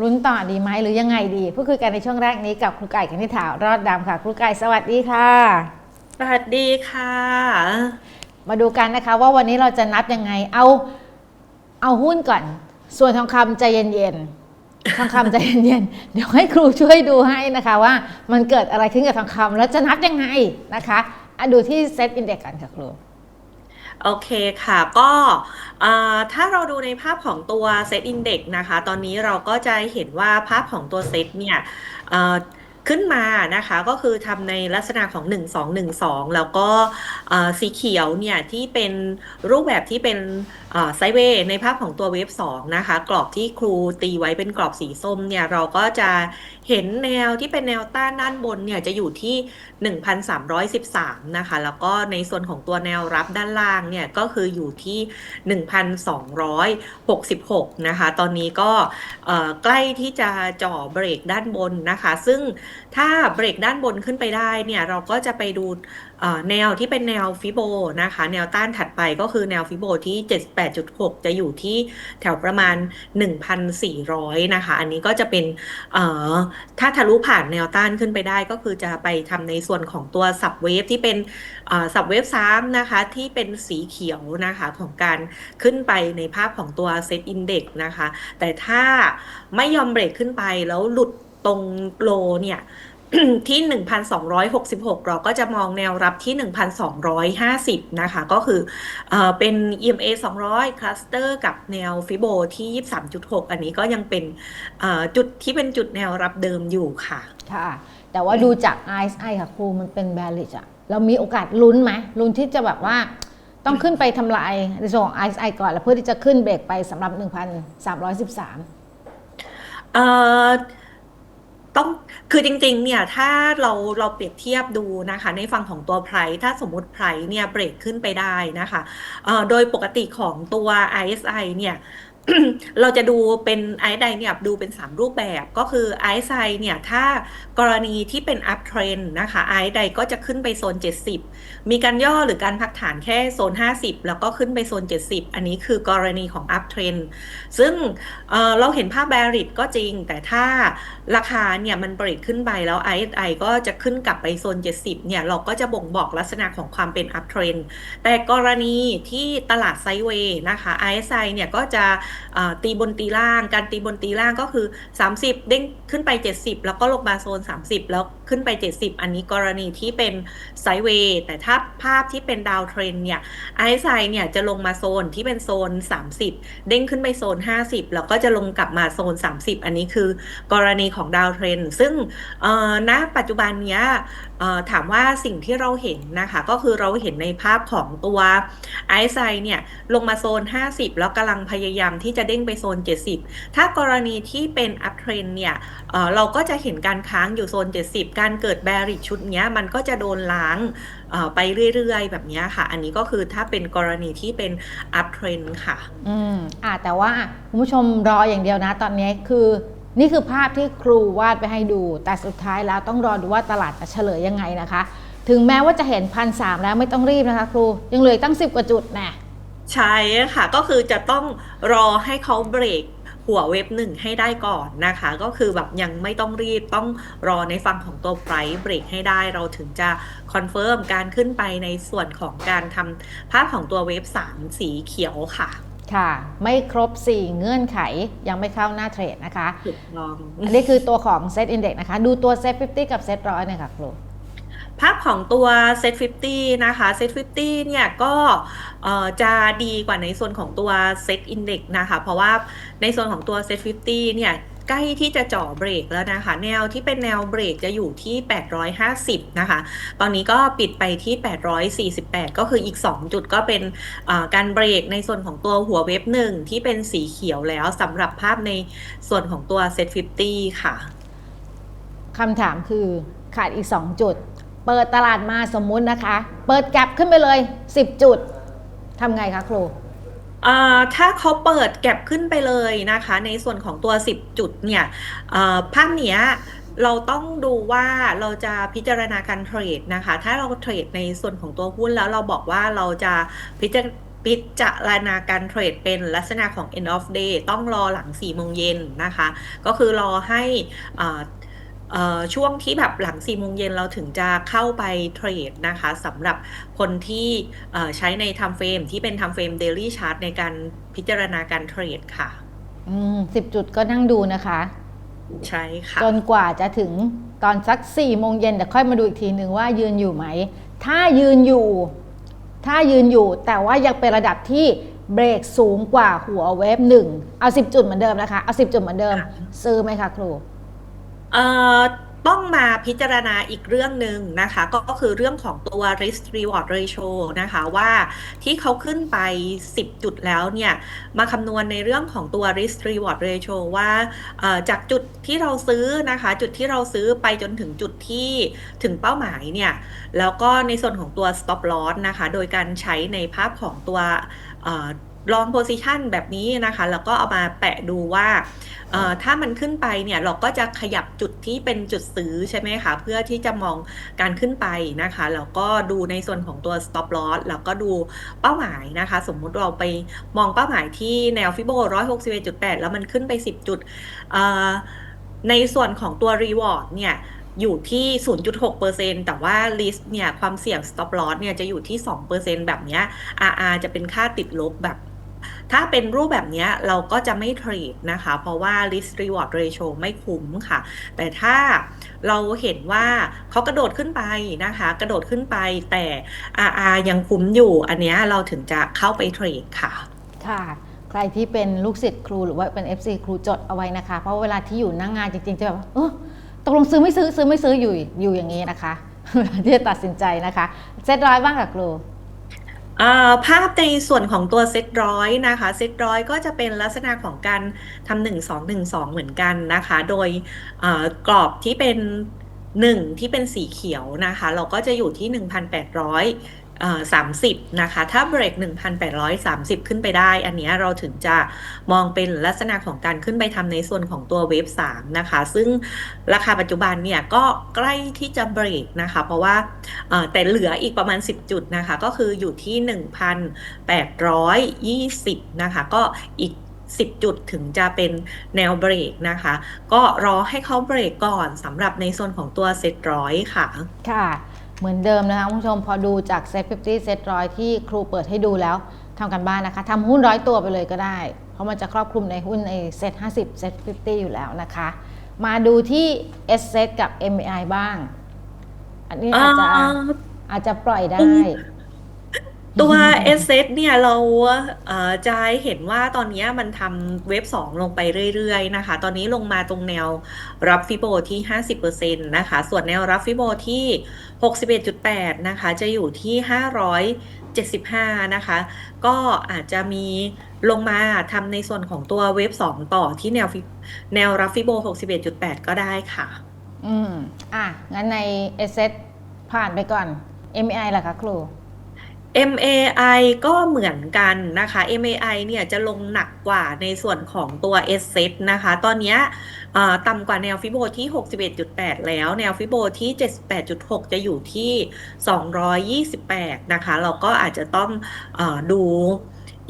ลุ้นต่อดีไหมหรือยังไงดีพูดคุยกันในช่วงแรกนี้กับครูไก่คณิษฐารอดดำค่ะ ครูไก่สวัสดีค่ะสวัสดีค่ะ มาดูกันนะคะว่าวันนี้เราจะนับยังไง เอาเอาหุ้นก่อน ส่วนทองคำใจเย็นๆทองคำใจเย็นๆ เดี๋ยวให้ครูช่วยดูให้นะคะว่ามันเกิดอะไรขึ้นกับทองคำแล้วจะนับยังไงนะคะอะดูที่เซตอินเด็กกันค่ะครู โอเคค่ะก็ถ้าเราดูในภาพของตัวเซตอินเด็กนะคะ ตอนนี้เราก็จะเห็นว่าภาพของตัวเซตเนี่ยขึ้นมานะคะก็คือทำในลักษณะของ 1 2 1 2 แล้วก็สีเขียวเนี่ยที่เป็นรูปแบบที่เป็นไซเวย์ในภาพของตัวเวฟ2นะคะ กรอบที่ครูตีไว้เป็นกรอบสีส้มเนี่ย เราก็จะเห็นแนวที่เป็นแนวต้านด้านบนเนี่ยจะอยู่ที่ 1,313 นะคะ แล้วก็ในส่วนของตัวแนวรับด้านล่างเนี่ย ก็คืออยู่ที่ 1,266 นะคะ ตอนนี้ก็ใกล้ที่จะจ่อเบรกด้านบนนะคะ ซึ่งถ้าเบรกด้านบนขึ้นไปได้เนี่ย เราก็จะไปดู แนวที่เป็นแนวฟิโบนะคะ แนวต้านถัดไปก็คือแนวฟิโบที่ 78.6 จะอยู่ที่แถวประมาณ 1,400 นะคะ อันนี้ก็จะเป็นถ้าทะลุผ่านแนวต้านขึ้นไปได้ก็คือจะไปทำในส่วนของตัวสับเวฟที่เป็นสับเวฟซ้ำนะคะ ที่เป็นสีเขียวนะคะของการขึ้นไปในภาพของตัวเซตอินเด็กนะคะ แต่ถ้าไม่ยอมเบรกขึ้นไปแล้วหลุดตรงโลเนี่ย ที่ 1,266 เราก็จะมองแนวรับที่ 1,250 นะคะ ก็คือเอ่อเป็น EMA 200 cluster กับแนวฟิโบที่ 23.6 อันนี้ก็ยังเป็นเอ่อจุดที่เป็นจุดแนวรับเดิมอยู่ค่ะ ค่ะ แต่ว่าดูจาก RSI ค่ะครูมันเป็น bearish อะเรามีโอกาสลุ้นไหมลุ้นที่จะแบบว่าต้องขึ้นไปทำลายในส่วนของ RSI ก่อน แล้วเพื่อที่จะขึ้นเบรกไปสำหรับ 1,313เอ่อ ต้องคือจริงๆเนี่ยถ้าเราเราเปรียบเทียบดูนะคะในฝั่งของตัวไพรถ้าสมมติไพรเนี่ยเบรกขึ้นไปได้นะคะเอ่อโดยปกติของตัว ISI เนี่ย เราจะดูเป็น RSI เนี่ยดูเป็น 3 รูปแบบก็คือ RSI เนี่ยถ้ากรณีที่เป็น up trend นะคะ RSI ก็จะขึ้นไปโซน 70 มีการย่อหรือการพักฐานแค่โซน 50 แล้วก็ขึ้นไปโซน 70 อันนี้คือกรณีของ up trend ซึ่งเเราเห็นภาพ bearish ก็จริง แต่ถ้าราคาเนี่ยมันเบรกขึ้นไปแล้ว RSI ก็จะขึ้นกลับไปโซน 70 เนี่ยเราก็จะบ่งบอกลักษณะของความเป็น up trend แต่กรณีที่ตลาดไซเวย์นะคะ RSI เนี่ยก็จะตีบนตีล่าง การตีบนตีล่างก็คือ 30 เด้งขึ้นไป 70 แล้วก็ลงมาโซน 30 แล้ว ขึ้นไป 70 อันนี้กรณีที่เป็นไซด์เวย์แต่ถ้าภาพที่เป็นดาวเทรนเนี่ย RSI เนี่ยจะลงมาโซนที่เป็นโซน 30 เด้งขึ้นไปโซน 50 แล้วก็จะลงกลับมาโซน 30 อันนี้คือกรณีของดาวเทรนซึ่งณปัจจุบันเนี้ยถามว่าสิ่งที่เราเห็นนะคะก็คือเราเห็นในภาพของตัว RSI เนี่ยลงมาโซน 50 แล้วกำลังพยายามที่จะเด้งไปโซน 70 ถ้ากรณีที่เป็น up trend เนี่ยเเราก็จะเห็นการค้างอยู่โซน 70การเกิด bearish ชุดเนี้ยมันก็จะโดนล้างเอ่อไปเรื่อยๆ แบบเนี้ยค่ะ อันนี้ก็คือถ้าเป็นกรณีที่เป็น up trend ค่ะ อืมอ่าแต่ว่าคุณผู้ชมรออย่างเดียวนะ ตอนนี้คือนี่คือภาพที่ครูวาดไปให้ดู แต่สุดท้ายแล้วต้องรอดูว่าตลาดจะเฉลยยังไงนะคะ ถึงแม้ว่าจะเห็นพันสแล้วไม่ต้องรีบนะคะ ครูยังเหลืออกตั้ง 10 กว่าจุดแน่ใช่ค่ะ ก็คือจะต้องรอให้เขาเบรก หัวเว็บหนึ่งให้ได้ก่อนนะคะ ก็คือแบบยังไม่ต้องรีบต้องรอในฝั่งของตัวไพรเบรกให้ได้ เราถึงจะคอนเฟิร์มการขึ้นไปในส่วนของการทำภาพของตัวเว็บ 3 สีเขียวค่ะค่ะ ไม่ครบ 4 เงื่อนไขยังไม่เข้าหน้าเทรดนะคะถูกต้องอันนี้คือตัวของ Set Index นะคะ ดูตัว Set 50 กับ Set 100หน่อยค่ะครู ภาพของตัว Set 50 นะคะ Set 50 เนี่ยก็จะดีกว่าในส่วนของตัว Set Index นะคะ เพราะว่าในส่วนของตัว Set 50 เนี่ยใกล้ที่จะจ่อเบรกแล้วนะคะ แนวที่เป็นแนวเบรกจะอยู่ที่ 850 นะคะ ตอนนี้ก็ปิดไปที่ 848 ก็คืออีก 2 จุดก็เป็นการเบรกในส่วนของตัวหัวเว็บหนึ่งที่เป็นสีเขียวแล้วสำหรับภาพในส่วนของตัว Set 50 ค่ะคำถามคือขาดอีก 2 จุด เปิดตลาดมาสมมุตินะคะ เปิดแกลบขึ้นไปเลย 10 จุดทำไงคะครูอ่าถ้าเขาเปิดแก็บขึ้นไปเลยนะคะ ในส่วนของตัว 10 จุดเนี่ยภาพเนี้ยเราต้องดูว่าเราจะพิจารณาการเทรดนะคะ ถ้าเราเทรดในส่วนของตัวหุ้นแล้วเราบอกว่าเราจะพิจารพิจารณาการเทรดเป็นลักษณะของ end of day ต้องรอหลัง4โมงเย็นนะคะ ก็คือรอให้อ่า ช่วงที่แบบหลัง4โมงเย็นเราถึงจะเข้าไปเทรดนะคะสำหรับคนที่เอ่อใช้ใน time frame ที่เป็น time frame daily chart ในการพิจารณาการเทรดค่ะอืมสิบจุดก็นั่งดูนะคะ ใช่ค่ะ จนกว่าจะถึงตอนสัก4ี่โมงเย็นเดี๋ยวค่อยมาดูอีกทีหนึ่งว่ายืนอยู่ไหม ถ้ายืนอยู่ ถ้ายืนอยู่แต่ว่ายังเป็นระดับที่เบรกสูงกว่าหัวเวฟหนึ่งเอา 10 จุดเหมือนเดิมนะคะ เอา 10 จุดเหมือนเดิมค่ะซื้อไหมคะครู เอ่อต้องมาพิจารณาอีกเรื่องหนึ่งนะคะ ก็คือเรื่องของตัว risk reward ratio นะคะว่าที่เขาขึ้นไป 10 จุดแล้วเนี่ย มาคำนวณในเรื่องของตัว risk reward ratio ว่าจากจุดที่เราซื้อนะคะ จุดที่เราซื้อไปจนถึงจุดที่ถึงเป้าหมายเนี่ย แล้วก็ในส่วนของตัว stop loss นะคะ โดยการใช้ในภาพของตัว เอ่อ long position แบบนี้นะคะ แล้วก็เอามาแปะดูว่าถ้ามันขึ้นไปเนี่ยเราก็จะขยับจุดที่เป็นจุดซื้อใช่ไหมคะ เพื่อที่จะมองการขึ้นไปนะคะแล้วก็ดูในส่วนของตัว stop loss แล้วก็ดูเป้าหมายนะคะ สมมุติเราไปมองเป้าหมายที่แนวฟิโบ161.8 แล้วมันขึ้นไป 10 จุดในส่วนของตัว reward เนี่ยอยู่ที่ 0.6%แต่ว่า list เนี่ย ความเสี่ยง stop loss เนี่ย จะอยู่ที่ 2%แบบเนี้ย RR จะเป็นค่าติดลบแบบ ถ้าเป็นรูปแบบนี้เราก็จะไม่เทรดนะคะ เพราะว่า risk reward ratio ไม่คุ้มค่ะ แต่ถ้าเราเห็นว่าเขากระโดดขึ้นไปนะคะ กระโดดขึ้นไปแต่ RR ยังคุ้มอยู่ อันนี้เราถึงจะเข้าไปเทรดค่ะ ค่ะ ใครที่เป็นลูกศิษย์ครูหรือว่าเป็น FC ครูจดเอาไว้นะคะ เพราะเวลาที่อยู่หนั่งงานจริงๆ จะแบบเออตกลงซื้อไม่ซื้อซื้อไม่ซื้ออยู่อยู่อย่างนี้นะคะเวลาที่จะตัดสินใจนะคะเซตร้อยบ้างกับครู ภาพในส่วนของตัวเซตร้อยนะคะเซตร้อยก็จะเป็นลักษณะของการทำหนึ่งสองหนึ่งสองเหมือนกันนะคะ โดยกรอบที่เป็นหนึ่งที่เป็นสีเขียวนะคะ เราก็จะอยู่ที่ หนึ่งพันะคะ ถ้าเบรก 1,830 ขึ้นไปได้ อันนี้เราถึงจะมองเป็นลักษณะของการขึ้นไปทำในส่วนของตัวเวฟ3นะคะ ซึ่งราคาปัจจุบันเนี่ยก็ใกล้ที่จะเบรกนะคะ เพราะว่าแต่เหลืออีกประมาณ 10 จุดนะคะ ก็คืออยู่ที่ 1,820 นะคะ ก็อีก10 จุดถึงจะเป็นแนวเบรกนะคะ ก็รอให้เขาเบรกก่อนสำหรับในส่วนของตัวเซตร้อยค่ะ ค่ะ เหมือนเดิมนะคะคุณผู้ชมพอดูจากเซต50 เซตร้อยที่ครูเปิดให้ดูแล้วทำกันบ้านนะคะทำหุ้นร้อยตัวไปเลยก็ได้ เพราะมันจะครอบคลุมในหุ้นในเซต50 เซต50 อยู่แล้วนะคะ มาดูที่ S set กับ MAI บ้าง อันนี้อาจจะเอ่ออาจจะปล่อยได้ ตัว s อ t เนี่ยเราเอ่อจะเห็นว่าตอนนี้มันทำเว็บ 2 ลงไปเรื่อยๆนะคะ ตอนนี้ลงมาตรงแนวรับฟิโบที่ 50%นะคะ ส่วนแนวรับฟิโบที่ 61.8 นะคะ จะอยู่ที่ 575 นะคะ ก็อาจจะมีลงมาทำในส่วนของตัวเว็บ 2 ต่อที่แนวแนวรับฟิโบ 61.8 ก็ได้ค่ะ อืม อะ งั้นใน S set ผ่านไปก่อน MI ล่ะคะครู MAI ก็เหมือนกันนะคะ MAI เนี่ยจะลงหนักกว่าในส่วนของตัว S set นะคะ ตอนนี้ต่ำกว่าแนวฟิโบที่ 61.8 แล้ว แนวฟิโบที่ 78.6 จะอยู่ที่ 228 นะคะ เราก็อาจจะต้องอดู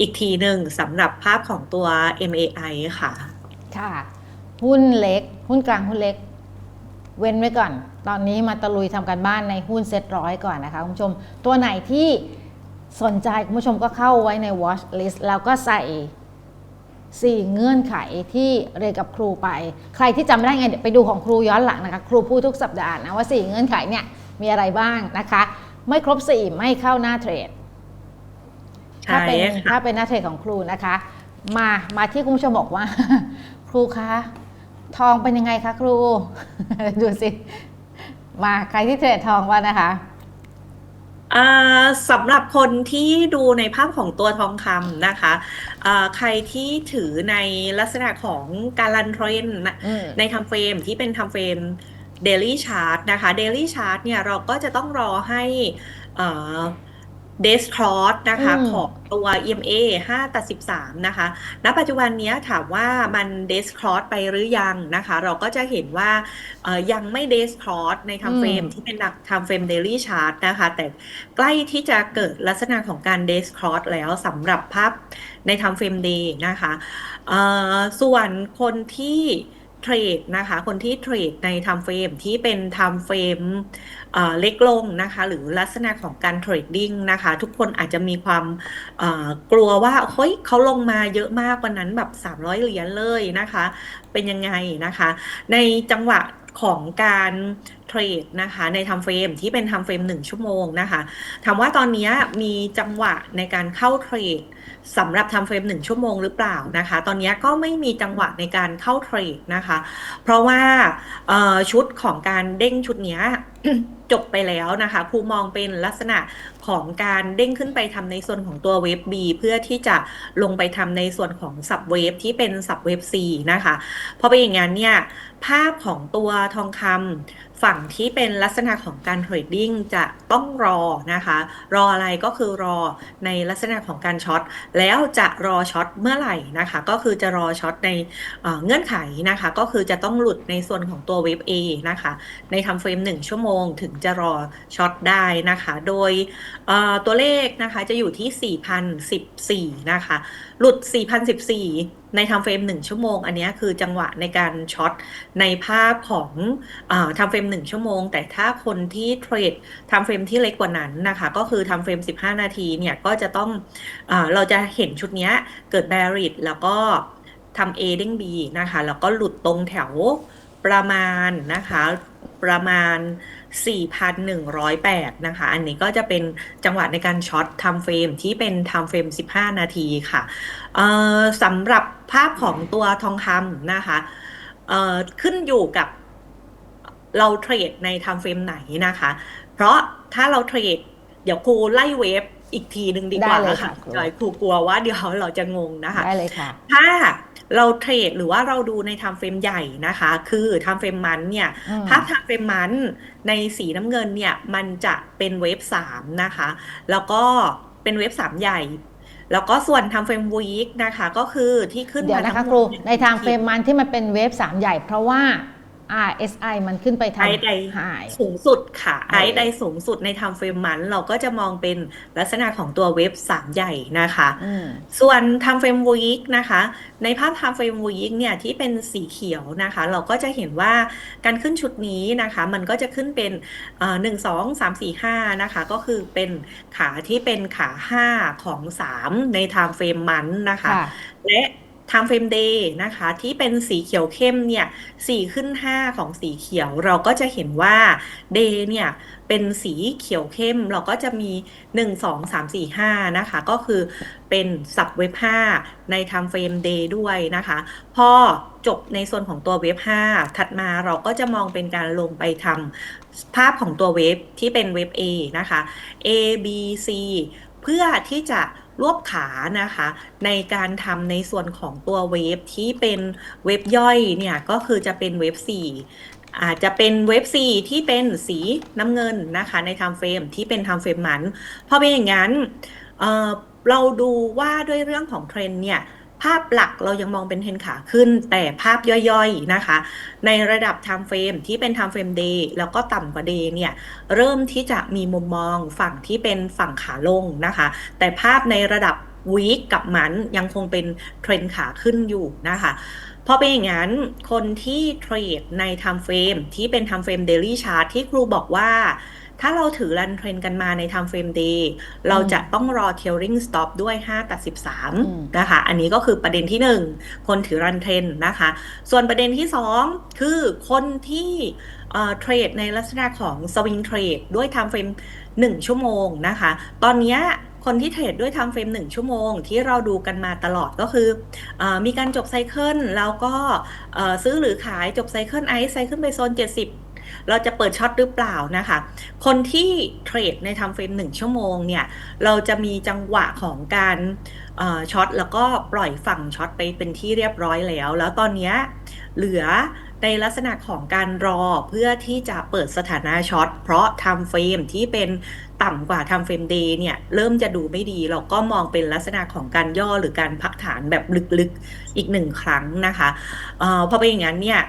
อีกทีหนึ่งสำหรับภาพของตัว MAI ค่ะ ค่ะ หุ้นเล็ก หุ้นกลางหุ้นเล็ก เว้นไว้ก่อน ตอนนี้มาตะลุยทำการบ้านในหุ้นเซ็ตร้อยก่อนนะคะคุณผู้ชม ตัวไหนที่ สนใจคุณผู้ชมก็เข้าไว้ใน watch list แล้วก็ใส่ 4 เงื่อนไขที่เรียนกับครูไป ใครที่จำไม่ได้ไงเดี๋ยวไปดูของครูย้อนหลังนะคะ ครูพูดทุกสัปดาห์นะว่า 4 เงื่อนไขเนี่ยมีอะไรบ้างนะคะ ไม่ครบ 4 ไม่เข้าหน้าเทรดถ้าเป็นใช่ค่ะถ้าเป็นหน้าเทรดของครูนะคะ มามาที่คุณผู้ชมบอกว่า ครูคะทองเป็นยังไงคะครู ดูสิ มาใครที่เทรดทองว่านะคะ อ่าสำหรับคนที่ดูในภาพของตัวทองคำนะคะอ่าใครที่ถือในลักษณะของการรันเทรนนะอืมในทำเฟรมที่เป็นทำเฟรม daily chart นะคะ daily chart เนี่ยเราก็จะต้องรอให้เอ่อ เดสครอสนะคะอืม ของตัว EMA 5ตัด13 นะคะ ณ ปัจจุบันเนี้ยถามว่ามันเดสครอสไปหรือยังนะคะ เราก็จะเห็นว่าเอ่อยังไม่เดสครอสใน time อืม frame ที่เป็น time frame daily chart นะคะ แต่ใกล้ที่จะเกิดลักษณะของการเดสครอสแล้วสำหรับภาพใน time frame day นะคะเอ่อส่วนคนที่ เทรดนะคะ คนที่เทรดในไทม์เฟรมที่เป็นไทม์เฟรมเล็กลงนะคะ หรือลักษณะของการเทรดดิ้งนะคะ ทุกคนอาจจะมีความกลัวว่าเฮ้ยเขาลงมาเยอะมากวันนั้นแบบ 300 เหรียญเลยนะคะ เป็นยังไงนะคะ ในจังหวะของการ เทรดนะคะในทำเฟรมที่เป็นทำเฟรมหนึ่งชั่วโมงนะคะถามว่าตอนนี้มีจังหวะในการเข้าเทรดสำหรับทำเฟรมหนึ่งชั่วโมงหรือเปล่านะคะ ตอนนี้ก็ไม่มีจังหวะในการเข้าเทรดนะคะ เพราะว่าชุดของการเด้งชุดนี้จบไปแล้วนะคะครูมองเป็นลักษณะของการเด้งขึ้นไปทำในส่วนของตัวเวฟ B เพื่อที่จะลงไปทำในส่วนของสับเวฟที่เป็นสับเวฟ C นะคะพอเป็นอย่างนั้นเนี่ยภาพของตัวทองคำ ฝั่งที่เป็นลักษณะของการเทรดดิ้งจะต้องรอนะคะ รออะไรก็คือรอในลักษณะของการช็อตแล้วจะรอช็อตเมื่อไหร่นะคะ ก็คือจะรอช็อตในเเงื่อนไขนะคะ ก็คือจะต้องหลุดในส่วนของตัวเวฟ A นะคะ ในทำเฟรม 1 ชั่วโมงถึงจะรอช็อตได้นะคะ โดยตัวเลขนะคะจะอยู่ที่ 4,014 นะคะ หลุด 4,014 ในทำเฟรม 1 ชั่วโมง อันนี้คือจังหวะในการช็อตในภาพของอทำเฟรม 1 ชั่วโมง แต่ถ้าคนที่เทรดทำเฟรมที่เล็กกว่านั้นนะคะ ก็คือทำเฟรม 15 นาทีเนี่ย ก็จะต้องอเราจะเห็นชุดนี้เกิดแบริดแล้วก็ทำ A เด้ง B นะคะ แล้วก็หลุดตรงแถวประมาณนะคะ ประมาณ 4,108 นะคะ อันนี้ก็จะเป็นจังหวะในการช็อตทำเฟรมที่เป็นทำเฟรม 15 นาทีค่ะเอ่อสำหรับภาพของตัวทองคำนะคะเอ่อขึ้นอยู่กับเราเทรดในทำเฟรมไหนนะคะ เพราะถ้าเราเทรดเดี๋ยวครูไล่เวฟอีกทีหนึ่งดีกว่าได้เลยค่ะค่ะครูจอยครูกลัวว่าเดี๋ยวเราจะงงนะคะ ได้เลยค่ะ ถ้า เราเทรดหรือว่าเราดูในไทม์เฟรมใหญ่นะคะ คือไทม์เฟรมมันเนี่ยอืมภาพไทม์เฟรมมันในสีน้ำเงินเนี่ยมันจะเป็นเวฟสามนะคะ แล้วก็เป็นเวฟสามใหญ่ แล้วก็ส่วนไทม์เฟรมวีคนะคะ ก็คือที่ขึ้นเดี๋ยวมานะคะทั้งหครูมดในทางเฟรมมันที่มันเป็นเวฟสามใหญ่ เพราะว่า RSI มันขึ้นไปไอใดทำหายสูงสุดค่ะเออไอใดสูงสุดในไทม์เฟรมมันเราก็จะมองเป็นลักษณะของตัวเวฟสามใหญ่นะคะอืมส่วน time frame week นะคะ ในภาพ time frame week เนี่ยที่เป็นสีเขียวนะคะ เราก็จะเห็นว่าการขึ้นชุดนี้นะคะ มันก็จะขึ้นเป็นหนึ่งสองสามสี่ห้านะคะ ก็คือเป็นขาที่เป็นขาห้าของสามใน time frame มันนะคะค่ะ และ time frame day นะคะ ที่เป็นสีเขียวเข้มเนี่ยสี่ขึ้น 5 ของสีเขียวเราก็จะเห็นว่า day เนี่ยเป็นสีเขียวเข้มเราก็จะมี 1 2 3 4 5 นะคะ ก็คือเป็นสับเว็บ 5 ใน time frame day ด้วยนะคะ พอจบในส่วนของตัวเว็บ 5 ถัดมาเราก็จะมองเป็นการลงไปทำภาพของตัวเว็บที่เป็นเว็บ A นะคะ A B C เพื่อที่จะ รวบขานะคะ ในการทำในส่วนของตัวเว็บที่เป็นเว็บย่อยเนี่ยก็คือจะเป็นเว็บ4อาจจะเป็นเว็บ4ที่เป็นสีน้ำเงินนะคะ ในไทม์เฟรมที่เป็นไทม์เฟรมมันพอเป็นอย่างนั้นเเราดูว่าด้วยเรื่องของเทรนเนี่ย ภาพหลักเรายังมองเป็นเทรนขาขึ้น แต่ภาพย่อยๆนะคะ ในระดับ time frame ที่เป็น time frame day แล้วก็ต่ำกว่า day เนี่ย เริ่มที่จะมีมุมมองฝั่งที่เป็นฝั่งขาลงนะคะ แต่ภาพในระดับ week กับมันยังคงเป็นเทรนขาขึ้นอยู่นะคะพอเป็นอย่างนั้น คนที่เทรดใน time frame ที่เป็น time frame daily chart ที่ครูบอกว่า ถ้าเราถือรันเทรนกันมาใน time frame day เราจะต้องรอ tailing stop ด้วย5ตัดอืม13 นะคะ อันนี้ก็คือประเด็นที่ 1 คนถือรันเทรนนะคะ ส่วนประเด็นที่ 2 คือคนที่เอ่อเทรดในลักษณะของ swing trade ด้วย time frame 1 ชั่วโมงนะคะ ตอนเนี้ยคนที่เทรดด้วย time frame 1ชั่วโมง ที่เราดูกันมาตลอดก็คือเออมีการจบไซเคิลแล้วก็เอ่อซื้อหรือขายจบไซเคิลไอซ์ไซเคิลไปโซน 70 เราจะเปิดช็อตหรือเปล่านะคะ คนที่เทรดใน time frame 1ชั่วโมงเนี่ย เราจะมีจังหวะของการช็อตแล้วก็ปล่อยฝั่งช็อตไปเป็นที่เรียบร้อยแล้ว แล้วตอนนี้เหลือในลักษณะของการรอเพื่อที่จะเปิดสถานะช็อตเพราะ time frame ที่เป็นต่ำกว่า time frame day เนี่ย เริ่มจะดูไม่ดี เราก็มองเป็นลักษณะของการย่อหรือการพักฐานแบบลึกๆอีกหนึ่งครั้งนะคะเอ่อพอเป็นอย่างนั้นเนี่ย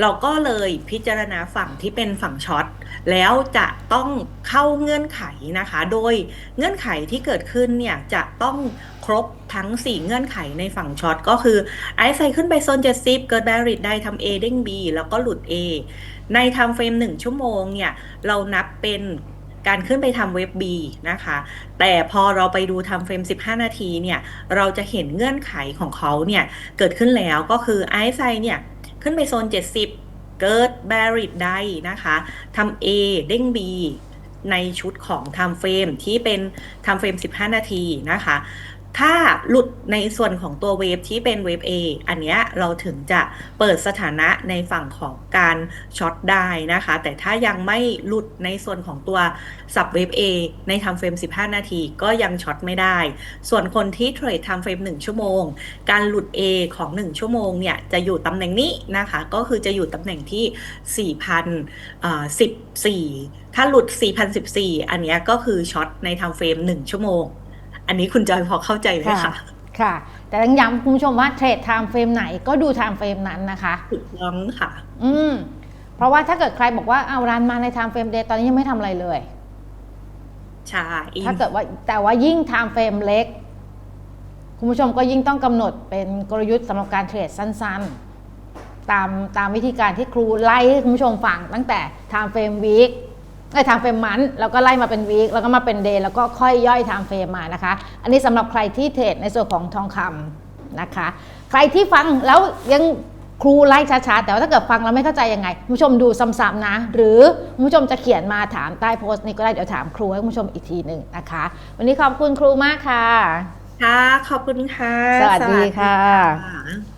เราก็เลยพิจารณาฝั่งที่เป็นฝั่งช็อต แล้วจะต้องเข้าเงื่อนไขนะคะ โดยเงื่อนไขที่เกิดขึ้นเนี่ยจะต้องครบทั้ง 4 เงื่อนไขในฝั่งช็อต ก็คือไอซ์ไซขึ้นไปโซน70 เกิดแบริดได้ทำ A เด้ง B แล้วก็หลุด A ในทำเฟรม 1 ชั่วโมงเนี่ย เรานับเป็นการขึ้นไปทำเว็บ B นะคะ แต่พอเราไปดูทำเฟรม 15 นาทีเนี่ย เราจะเห็นเงื่อนไขของเขาเนี่ย เกิดขึ้นแล้วก็คือไอซ์ไซเนี่ย ขึ้นไปโซน 70 เกิดแบริดได้นะคะทำ A เด้ง B ในชุดของ time frame ที่เป็น time frame 15 นาทีนะคะ ถ้าหลุดในส่วนของตัวเวฟที่เป็นเวฟ A อันเนี้ยเราถึงจะเปิดสถานะในฝั่งของการช็อตได้นะคะ แต่ถ้ายังไม่หลุดในส่วนของตัวสับเวฟ A ใน time frame 15 นาทีก็ยังช็อตไม่ได้ ส่วนคนที่เทรด time frame 1ชั่วโมง การหลุด A ของ 1 ชั่วโมงเนี่ยจะอยู่ตำแหน่งนี้นะคะ ก็คือจะอยู่ตำแหน่งที่ 4,014 ถ้าหลุด 4,014 อันเนี้ยก็คือช็อตใน time frame 1ชั่วโมง อันนี้คุณจอยพอเข้าใจไหมคะค่ะ แต่ต้องย้ำคุณผู้ชมว่าเทรดไทม์เฟรมไหนก็ดูไทม์เฟรมนั้นนะคะถูกต้องค่ะ อืมเพราะว่าถ้าเกิดใครบอกว่าเอารันมาในไทม์เฟรมเดย์ตอนนี้ยังไม่ทำอะไรเลยใช่ถ้าเกิดว่าแต่ว่ายิ่งไทม์เฟรมเล็ก คุณผู้ชมก็ยิ่งต้องกำหนดเป็นกลยุทธ์สำหรับการเทรดสั้น ๆ ตามตามวิธีการที่ครูไล่ให้คุณผู้ชมฟังตั้งแต่ไทม์เฟรมวีค ไอ้ไทม์เฟรมมันแล้วก็ไล่มาเป็นวีคแล้วก็มาเป็นเดย์แล้วก็ค่อยย่อยไทม์เฟรมมานะคะ อันนี้สำหรับใครที่เทรดในส่วนของทองคำนะคะ ใครที่ฟังแล้วยังครูไล่ช้าๆ แต่ว่าถ้าเกิดฟังแล้วไม่เข้าใจยังไงคุณผู้ชมดูซ้ำๆนะ หรือคุณผู้ชมจะเขียนมาถามใต้โพสต์นี้ก็ได้เดี๋ยวถามครูให้คุณผู้ชมอีกทีหนึ่งนะคะ วันนี้ขอบคุณครูมากค่ะ ค่ะ ขอบคุณค่ะ สวัสดีค่ะค่ะ